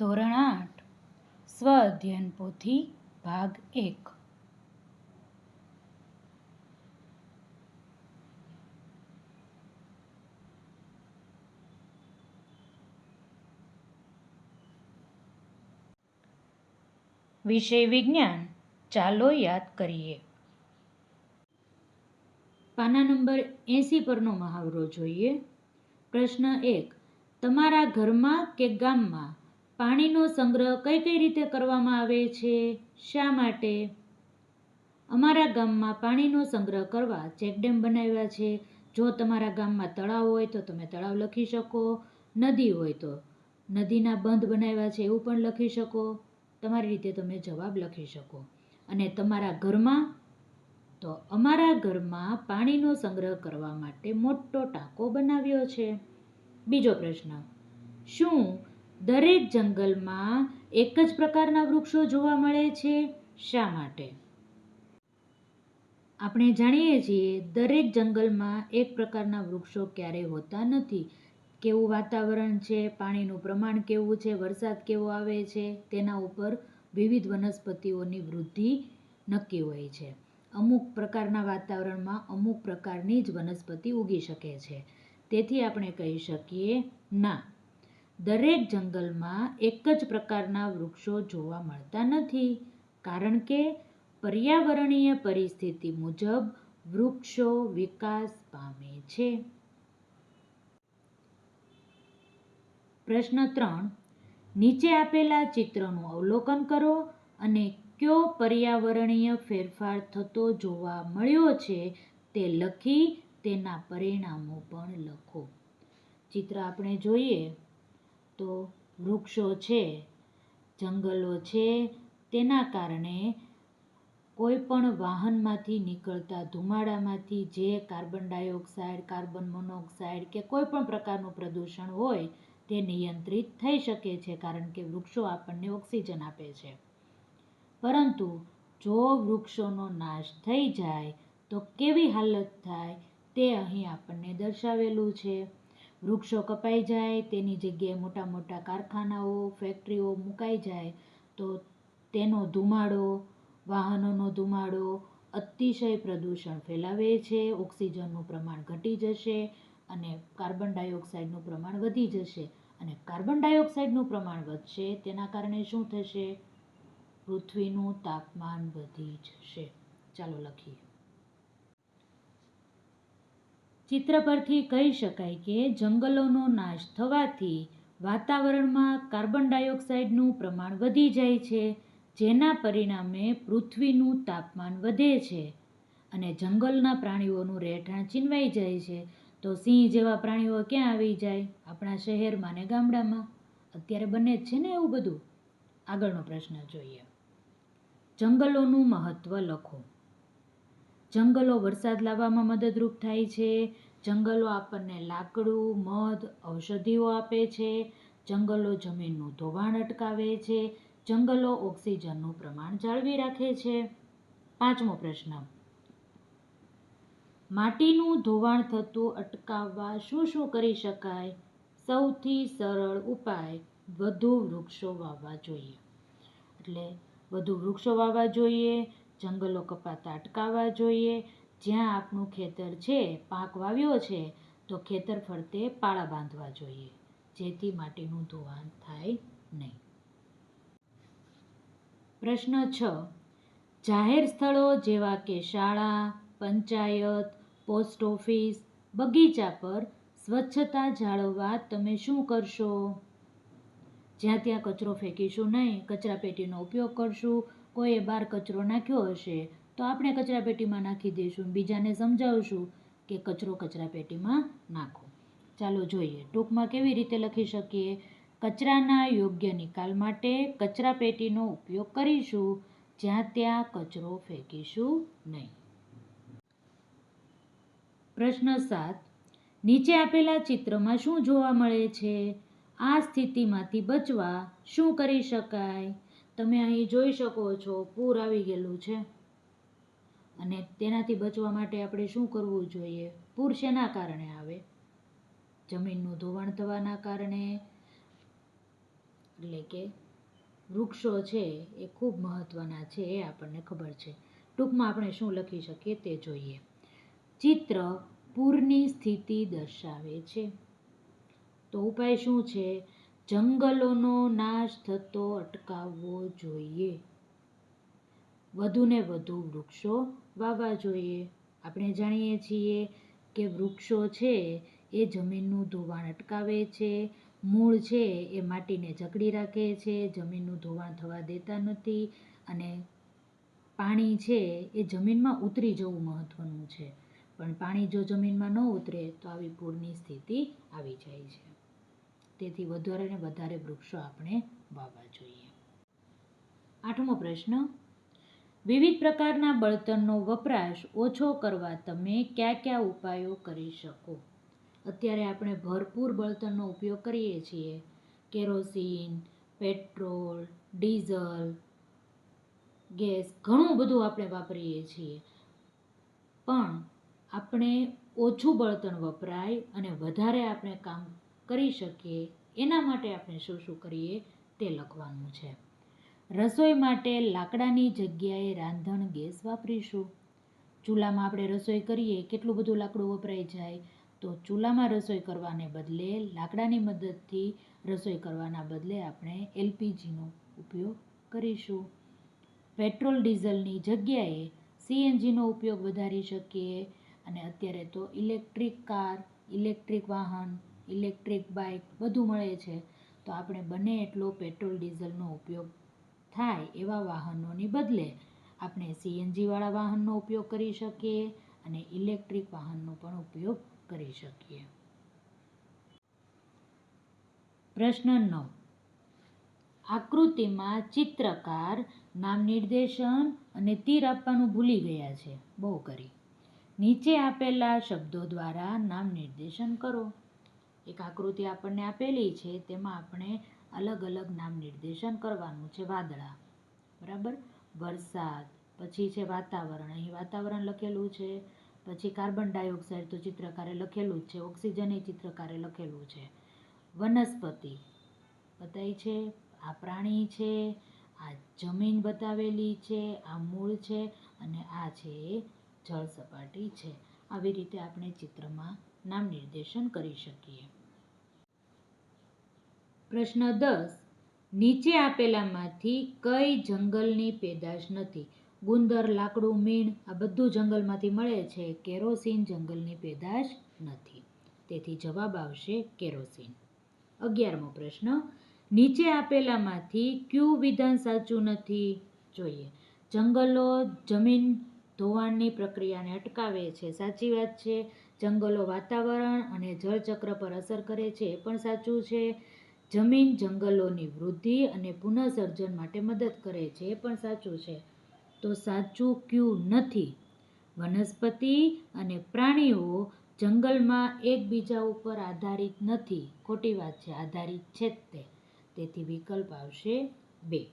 ધોરણ આઠ સ્વ અધ્યયન પોથી ભાગ એક. વિષય વિજ્ઞાન, ચાલો યાદ કરીએ. પાના નંબર એંસી પરનો મહાવરો જોઈએ. પ્રશ્ન એક, તમારા ઘરમાં કે ગામમાં પાણીનો સંગ્રહ કઈ કઈ રીતે કરવામાં આવે છે? શા માટે? અમારા ગામમાં પાણીનો સંગ્રહ કરવા ચેકડેમ બનાવ્યા છે. જો તમારા ગામમાં તળાવ હોય તો તમે તળાવ લખી શકો. નદી હોય તો નદીના બંધ બનાવ્યા છે એવું પણ લખી શકો. તમારી રીતે તમે જવાબ લખી શકો. અને તમારા ઘરમાં તો અમારા ઘરમાં પાણીનો સંગ્રહ કરવા માટે મોટો ટાંકો બનાવ્યો છે. બીજો પ્રશ્ન, શું દરેક જંગલમાં એક જ પ્રકારના વૃક્ષો જોવા મળે છે. શા માટે? આપણે જાણીએ છીએ દરેક જંગલમાં એક પ્રકારના વૃક્ષો ક્યારેય હોતા નથી. કેવું વાતાવરણ છે, પાણીનું પ્રમાણ કેવું છે, વરસાદ કેવો આવે છે, તેના ઉપર વિવિધ વનસ્પતિઓની વૃદ્ધિ નક્કી હોય છે. અમુક પ્રકારના વાતાવરણમાં અમુક પ્રકારની જ વનસ્પતિ ઉગી શકે છે. તેથી આપણે કહી શકીએ ના. દરેક જંગલમાં એક જ પ્રકારના વૃક્ષો જોવા મળતા નથી, કારણ કે પર્યાવરણીય પરિસ્થિતિ મુજબ વૃક્ષો વિકાસ પામે છે. પ્રશ્ન ત્રણ. નીચે આપેલા ચિત્રનું અવલોકન કરો અને કયો પર્યાવરણીય ફેરફાર થતો જોવા મળ્યો છે તે લખી તેના પરિણામો પણ લખો. ચિત્ર આપણે જોઈએ. તો વૃક્ષો છે, જંગલો છે, તેના કારણે કોઈ પણ વાહનમાંથી નીકળતા ધુમાડામાંથી જે કાર્બન ડાયોક્સાઇડ, કાર્બન મોનોક્સાઇડ કે કોઈ પણ પ્રકારનું પ્રદૂષણ હોય, તે નિયંત્રિત થઈ શકે છે કારણ કે વૃક્ષો આપણને ઓક્સિજન આપે છે. પરંતુ જો વૃક્ષોનો નાશ થઈ જાય, તો કેવી હાલત થાય તે અહીં આપણને દર્શાવેલું છે. વૃક્ષો કપાઈ જાય, તેની જગ્યાએ મોટા મોટા કારખાનાઓ, ફેક્ટરીઓ મુકાઈ જાય, તો તેનો ધુમાડો, વાહનોનો ધુમાડો અતિશય પ્રદૂષણ ફેલાવે છે, ઓક્સિજનનું પ્રમાણ ઘટી જશે અને કાર્બન ડાયોક્સાઇડનું પ્રમાણ વધી જશે. અને કાર્બન ડાયોક્સાઇડનું પ્રમાણ વધશે, તેના કારણે શું થશે? પૃથ્વીનું તાપમાન વધી જશે. ચાલો લખીએ. ચિત્ર પરથી કહી શકાય કે જંગલોનો નાશ થવાથી વાતાવરણમાં કાર્બન ડાયોક્સાઇડનું પ્રમાણ વધી જાય છે, જેના પરિણામે પૃથ્વીનું તાપમાન વધે છે અને જંગલના પ્રાણીઓનું રહેઠાણ છીનવાઈ જાય છે. તો સિંહ જેવા પ્રાણીઓ ક્યાં આવી જાય? આપણા શહેરમાં ને ગામડામાં? અત્યારે બને જ છે ને એવું બધું? આગળનો પ્રશ્ન જોઈએ. જંગલોનું મહત્ત્વ લખો. જંગલો વરસાદ લાવવામાં મદદરૂપ થાય છે. જંગલો આપણને લાકડું, મધ, ઔષધિઓ આપે છે. જંગલો જમીનનું ધોવાણ અટકાવે છે. જંગલો ઓક્સિજનનું પ્રમાણ જાળવી રાખે છે. પાંચમો પ્રશ્ન. માટીનું ધોવાણ થતું અટકાવવા શું શું કરી શકાય? સૌથી સરળ ઉપાય, વધુ વૃક્ષો વાવવા જોઈએ. એટલે વધુ વૃક્ષો વાવવા જોઈએ જંગલો કપાતા અટકાવવા જોઈએ. જ્યાં આપનું ખેતર છે, પાક વાવ્યો છે, તો ખેતર ફરતે પાળા બાંધવા જોઈએ. જેથી માટીનું ધોવાણ થાય નહીં. પ્રશ્ન છ. જાહેર સ્થળો જેવા કે શાળા, પંચાયત, પોસ્ટ ઓફિસ, બગીચા પર સ્વચ્છતા જાળવવા તમે શું કરશો? જ્યાં ત્યાં કચરો ફેંકીશું નહીં, કચરાપેટીનો ઉપયોગ કરશું કોઈએ બહાર કચરો નાખ્યો હશે, તો આપણે કચરાપેટીમાં નાખી દઈશું. બીજાને સમજાવશું કે કચરો કચરાપેટીમાં નાખો. ચાલો જોઈએ, ટૂંકમાં કેવી રીતે લખી શકીએ? કચરાના યોગ્ય નિકાલ માટે કચરાપેટીનો ઉપયોગ કરીશું, જ્યાં ત્યાં કચરો ફેંકીશું નહીં. પ્રશ્ન સાત, નીચે આપેલા ચિત્રમાં શું જોવા મળે છે? આ સ્થિતિમાંથી બચવા શું કરી શકાય? તમે અહીં જોઈ શકો છો, પૂર આવી ગયેલું છે. અને તેનાથી બચવા માટે આપણે શું કરવું જોઈએ? પૂર શેના કારણે આવે? જમીનનું ધોવાણ થવાના કારણે? એટલે કે વૃક્ષો છે એ ખૂબ મહત્ત્વના છે એ આપણને ખબર છે. ટૂંકમાં આપણે શું લખી શકીએ તે જોઈએ. ચિત્ર પૂરની સ્થિતિ દર્શાવે છે. તો ઉપાય શું છે? જંગલોનો નાશ થતો અટકાવવો જોઈએ. વધુને વધુ વૃક્ષો વાવવા જોઈએ. આપણે જાણીએ છીએ કે વૃક્ષો છે એ જમીનનું ધોવાણ અટકાવે છે, મૂળ છે એ માટીને જકડી રાખે છે, જમીનનું ધોવાણ થવા દેતા નથી અને પાણી છે એ જમીનમાં ઉતરી જવું મહત્ત્વનું છે. પણ પાણી જો જમીનમાં ન ઉતરે તો આવી પૂરની સ્થિતિ આવી જાય છે. તેથી વધારે વધારે વૃક્ષો આપણે વાવવા જોઈએ. આઠમો પ્રશ્ન, વિવિધ પ્રકારના બળતણનો વપરાશ ઓછો કરવા તમે કયા કયા ઉપાયો કરી શકો? અત્યારે આપણે ભરપૂર બળતણનો ઉપયોગ કરીએ છીએ. કેરોસીન, પેટ્રોલ, ડીઝલ, ગેસ ઘણું બધું આપણે વાપરીએ છીએ. પણ આપણે ઓછું બળતણ વપરાય અને વધારે આપણે કામ કરી શકીએ, એના માટે આપણે શું શું કરીએ તે લખવાનું છે. રસોઈ માટે લાકડાની જગ્યાએ રાંધણ ગેસ વાપરીશું. ચૂલામાં આપણે રસોઈ કરીએ, કેટલું બધું લાકડું વપરાઈ જાય, તો ચૂલામાં રસોઈ કરવાને બદલે લાકડાની મદદથી રસોઈ કરવાના બદલે આપણે એલપીજીનો ઉપયોગ કરીશું. પેટ્રોલ ડીઝલની જગ્યાએ સીએનજીનો ઉપયોગ વધારી શકીએ, અને અત્યારે તો ઇલેક્ટ્રિક કાર, ઇલેક્ટ્રિક વાહન ઇલેક્ટ્રિક બાઇક બધું મળે છે, તો આપણે બને એટલો પેટ્રોલ ડીઝલનો ઉપયોગ થાય એવા વાહનોની બદલે આપણે સીએનજીવાળા વાહનનો ઉપયોગ કરી શકીએ અને ઇલેક્ટ્રિક વાહનનો પણ ઉપયોગ કરી શકીએ. પ્રશ્ન નવ. આકૃતિમાં ચિત્રકાર નામ નિર્દેશન અને તીર આપવાનું ભૂલી ગયા છે. બહુ કરી. નીચે આપેલા શબ્દો દ્વારા નામ નિર્દેશન કરો. એક આકૃતિ આપણને આપેલી છે, તેમાં આપણે અલગ અલગ નામ નિર્દેશન કરવાનું છે વાદળા. બરાબર? વરસાદ, પછી છે વાતાવરણ. અહીં વાતાવરણ લખેલું છે, પછી કાર્બન ડાયોક્સાઇડ તો ચિત્રકારે લખેલું જ છે, ઓક્સિજન એ ચિત્રકારે લખેલું છે. વનસ્પતિ બતાવી છે, આ પ્રાણી છે, આ જમીન બતાવેલી છે, આ મૂળ છે, અને આ છે એ જળ સપાટી છે. આવી રીતે આપણે ચિત્રમાં નામ નિર્દેશન કરી શકીએ. પ્રશ્ન દસ. નીચે આપેલામાંથી કઈ જંગલની પેદાશ નથી? ગુંદર, લાકડું, મીણ, આ બધું જંગલમાંથી મળે છે. કેરોસીન જંગલની પેદાશ નથી. તેથી જવાબ આવશે કેરોસીન. અગિયારમો પ્રશ્ન. નીચે આપેલામાંથી કયું વિધાન સાચું નથી? જોઈએ. જંગલો જમીન ધોવાણની પ્રક્રિયાને અટકાવે છે. સાચી વાત છે. જંગલો વાતાવરણ અને જળચક્ર પર અસર કરે છે. એ પણ સાચું છે. જમીન જંગલોની વૃદ્ધિ અને પુનઃસર્જન માટે મદદ કરે છે, એ પણ સાચું છે. તો સાચું ક્યું નથી? વનસ્પતિ અને પ્રાણીઓ જંગલમાં એકબીજા ઉપર આધારિત નથી. ખોટી વાત છે, આધારિત છે જ તે. તેથી વિકલ્પ આવશે બે.